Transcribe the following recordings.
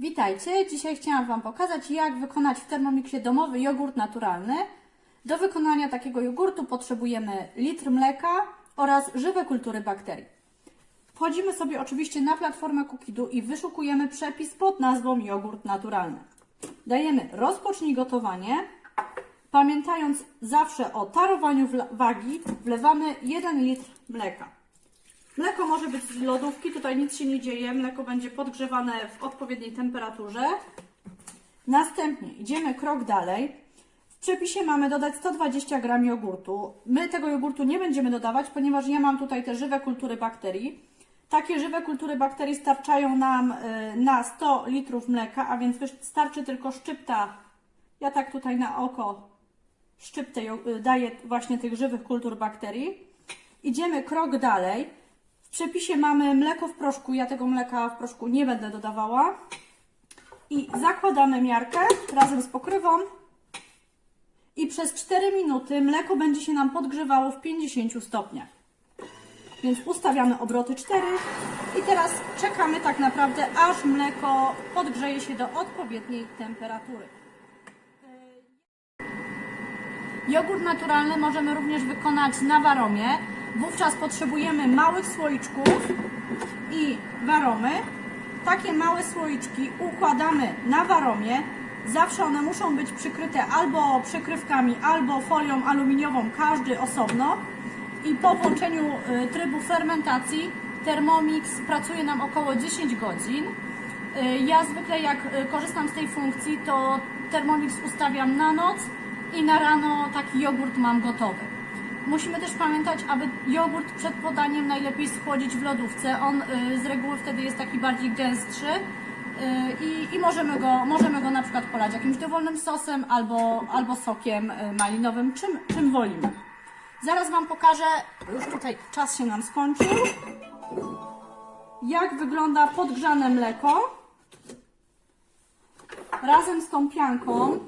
Witajcie! Dzisiaj chciałam Wam pokazać, jak wykonać w Thermomixie domowy jogurt naturalny. Do wykonania takiego jogurtu potrzebujemy litr mleka oraz żywe kultury bakterii. Wchodzimy sobie oczywiście na platformę Cookidu i wyszukujemy przepis pod nazwą jogurt naturalny. Dajemy rozpocznij gotowanie. Pamiętając zawsze o tarowaniu wagi, wlewamy 1 litr mleka. Może być z lodówki, tutaj nic się nie dzieje, mleko będzie podgrzewane w odpowiedniej temperaturze. Następnie idziemy krok dalej. W przepisie mamy dodać 120 gram jogurtu. My tego jogurtu nie będziemy dodawać, ponieważ ja mam tutaj te żywe kultury bakterii. Takie żywe kultury bakterii starczają nam y, na 100 litrów mleka, a więc wystarczy tylko szczypta. Ja tak tutaj na oko szczyptę y, daję właśnie tych żywych kultur bakterii. Idziemy krok dalej. Przepisie mamy mleko w proszku. Ja tego mleka w proszku nie będę dodawała. I zakładamy miarkę razem z pokrywą. I przez 4 minuty mleko będzie się nam podgrzewało w 50 stopniach. Więc ustawiamy obroty 4 i teraz czekamy tak naprawdę, aż mleko podgrzeje się do odpowiedniej temperatury. Jogurt naturalny możemy również wykonać na waromie. Wówczas potrzebujemy małych słoiczków i waromy. Takie małe słoiczki układamy na waromie. Zawsze one muszą być przykryte albo przykrywkami, albo folią aluminiową, każdy osobno. I po włączeniu y, trybu fermentacji Thermomix pracuje nam około 10 godzin. Y, Ja zwykle jak y, korzystam z tej funkcji, to Thermomix ustawiam na noc i na rano taki jogurt mam gotowy. Musimy też pamiętać, aby jogurt przed podaniem najlepiej schłodzić w lodówce. On y, z reguły wtedy jest taki bardziej gęstszy y, i, i możemy, go, możemy go na przykład polać jakimś dowolnym sosem albo, albo sokiem y, malinowym, czym, czym wolimy. Zaraz Wam pokażę, już tutaj czas się nam skończył, jak wygląda podgrzane mleko razem z tą pianką.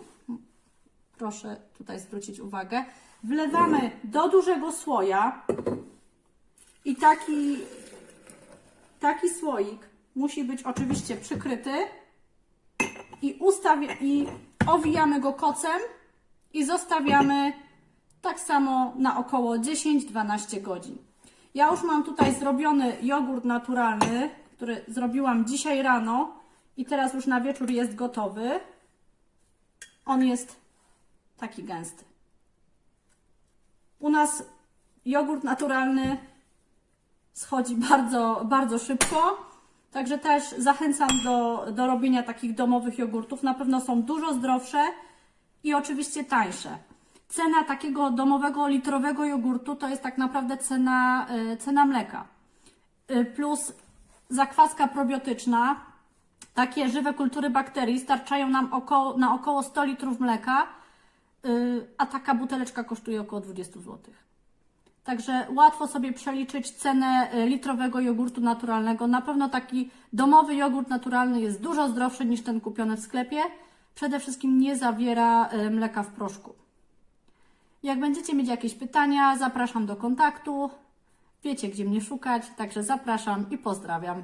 Proszę tutaj zwrócić uwagę. Wlewamy do dużego słoja i taki, taki słoik musi być oczywiście przykryty i, ustawia, i owijamy go kocem i zostawiamy tak samo na około 10-12 godzin. Ja już mam tutaj zrobiony jogurt naturalny, który zrobiłam dzisiaj rano i teraz już na wieczór jest gotowy. On jest taki gęsty. U nas jogurt naturalny schodzi bardzo, bardzo szybko. Także też zachęcam do, do robienia takich domowych jogurtów. Na pewno są dużo zdrowsze i oczywiście tańsze. Cena takiego domowego litrowego jogurtu to jest tak naprawdę cena, y, cena mleka. Y, Plus zakwaska probiotyczna. Takie żywe kultury bakterii starczają nam około, na około 100 litrów mleka, a taka buteleczka kosztuje około 20 zł. Także łatwo sobie przeliczyć cenę y, litrowego jogurtu naturalnego. Na pewno taki domowy jogurt naturalny jest dużo zdrowszy niż ten kupiony w sklepie. Przede wszystkim nie zawiera y, mleka w proszku. Jak będziecie mieć jakieś pytania, zapraszam do kontaktu. Wiecie, gdzie mnie szukać, także zapraszam i pozdrawiam.